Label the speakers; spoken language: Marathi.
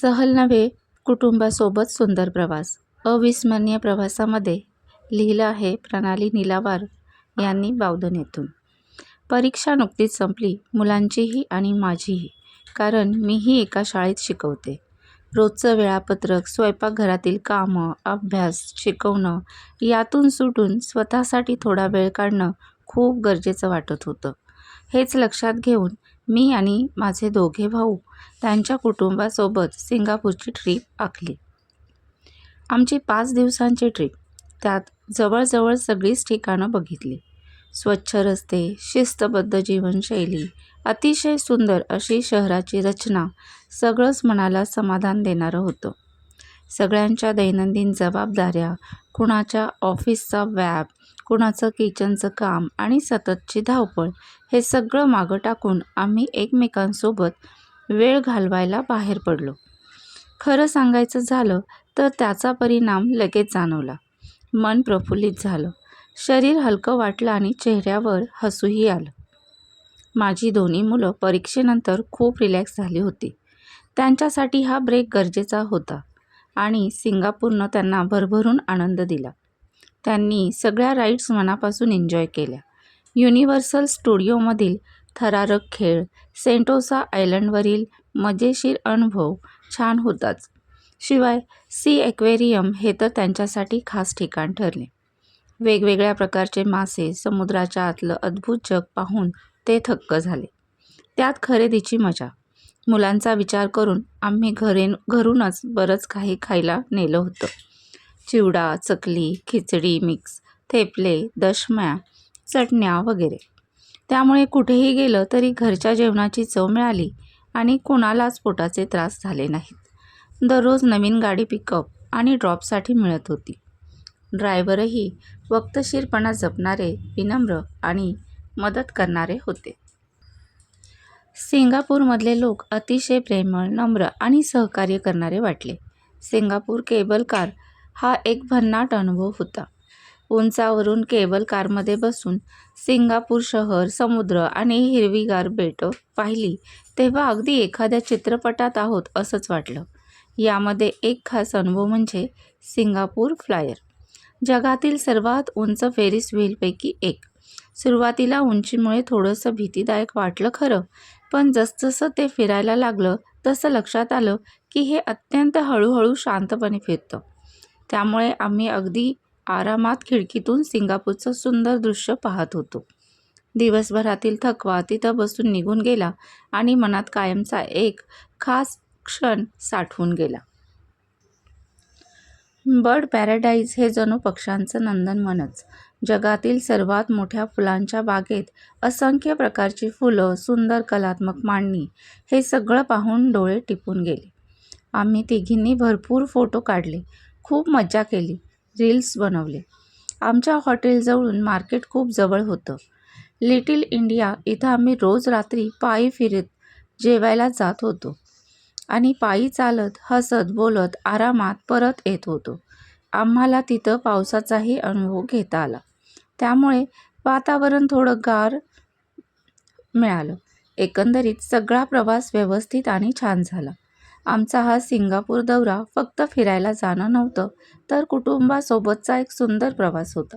Speaker 1: सहल नव्हे कुटुंबासोबत सुंदर प्रवास. अविस्मरणीय प्रवासामध्ये लिहिलं आहे प्रणाली निलावार यांनी बावधन येथून परीक्षा नुकतीच संपली मुलांचीही आणि माझीही कारण मीही एका शाळेत शिकवते. रोजचं वेळापत्रक स्वयंपाकघरातील कामं अभ्यास शिकवणं यातून सुटून स्वतःसाठी थोडा वेळ काढणं खूप गरजेचं वाटत होतं. हेच लक्षात घेऊन मी आणि माझे दोघे भाऊ त्यांच्या कुटुंबासोबत सिंगापूरची ट्रीप आखली. आमची पाच दिवसांची ट्रीप त्यात जवळजवळ सगळीच ठिकाणं बघितली. स्वच्छ रस्ते शिस्तबद्ध जीवनशैली अतिशय सुंदर अशी शहराची रचना सगळंच मनाला समाधान देणारं होतं. सगळ्यांच्या दैनंदिन जबाबदाऱ्या कुणाच्या ऑफिसचा व्याप कुणाचं किचनचं काम आणि सततची धावपळ हे सगळं मागं टाकून आम्ही एकमेकांसोबत वेळ घालवायला बाहेर पडलो. खरं सांगायचं झालं तर त्याचा परिणाम लगेच जाणवला. मन प्रफुल्लित झालं. शरीर हलकं वाटलं आणि चेहऱ्यावर हसूही आलं. माझी दोन्ही मुलं परीक्षेनंतर खूप रिलॅक्स झाली होती. त्यांच्यासाठी हा ब्रेक गरजेचा होता आणि सिंगापूरनं त्यांना भरभरून आनंद दिला. त्यांनी सगळ्या राईड्स मनापासून एन्जॉय केल्या. युनिव्हर्सल स्टुडिओमधील थरारक खेळ सेंटोसा आयलंडवरील मजेशीर अनुभव छान होताच. शिवाय सी ॲक्वेरियम हे तर त्यांच्यासाठी खास ठिकाण ठरले. वेगवेगळ्या प्रकारचे मासे समुद्राच्या आतलं अद्भुत जग पाहून ते थक्क झाले. त्यात खरेदीची मजा. मुलांचा विचार करून आम्ही घरे घरूनच बरंच काही खायला नेलं होतं. चिवडा चकली खिचडी मिक्स थेपले दशम्या चटण्या वगैरे. त्यामुळे कुठेही गेलं तरी घरच्या जेवणाची चव मिळाली आणि कोणालाच पोटाचे त्रास झाले नाहीत. दररोज नवीन गाडी पिकअप आणि ड्रॉपसाठी मिळत होती. ड्रायव्हरही वक्तशीरपणा जपणारे विनम्र आणि मदत करणारे होते. सिंगापूरमधले लोक अतिशय प्रेमळ नम्र आणि सहकार्य करणारे वाटले. सिंगापूर केबल कार हा एक भन्नाट अनुभव होता. उंचावरून केबल कारमध्ये बसून सिंगापूर शहर समुद्र आणि हिरवीगार बेटं पाहिली तेव्हा अगदी एखाद्या चित्रपटात आहोत असंच वाटलं. यामध्ये एक खास अनुभव म्हणजे सिंगापूर फ्लायर. जगातील सर्वात उंच फेरिस व्हीलपैकी एक. सुरुवातीला उंचीमुळे थोडंसं भीतीदायक वाटलं खरं पण जसजसं ते फिरायला लागलं तसं लक्षात आलं की हे अत्यंत हळूहळू शांतपणे फिरतं. त्यामुळे आम्ही अगदी आरामात खिडकीतून सिंगापूरचं सुंदर दृश्य पाहत होतो. दिवसभरातील थकवा तिथं बसून निघून गेला आणि मनात कायमचा एक खास क्षण साठवून गेला. बर्ड पॅराडाईज हे जणू पक्ष्यांचं नंदनवनच जगातील सर्वात मोठ्या फुलांच्या बागेत असंख्य प्रकारची फुलं सुंदर कलात्मक मांडणी हे सगळं पाहून डोळे टिपून गेले. आम्ही तिघींनी भरपूर फोटो काढले. खूप मज्जा केली. रील्स बनवले. आमच्या हॉटेलजवळून मार्केट खूप जवळ होतं. लिटिल इंडिया इथं आम्ही रोज रात्री पायी फिरत जेवायला जात होतो. आणि पायी चालत हसत बोलत आरामात परत येत होतो. आम्हाला तिथं पावसाचाही अनुभव घेता आला. त्यामुळे वातावरण थोडं गार मिळालं. एकंदरीत सगळा प्रवास व्यवस्थित आणि छान झाला. आमचा हा सिंगापूर दौरा फक्त फिरायला जाणं नव्हतं तर कुटुंबासोबतचा एक सुंदर प्रवास होता.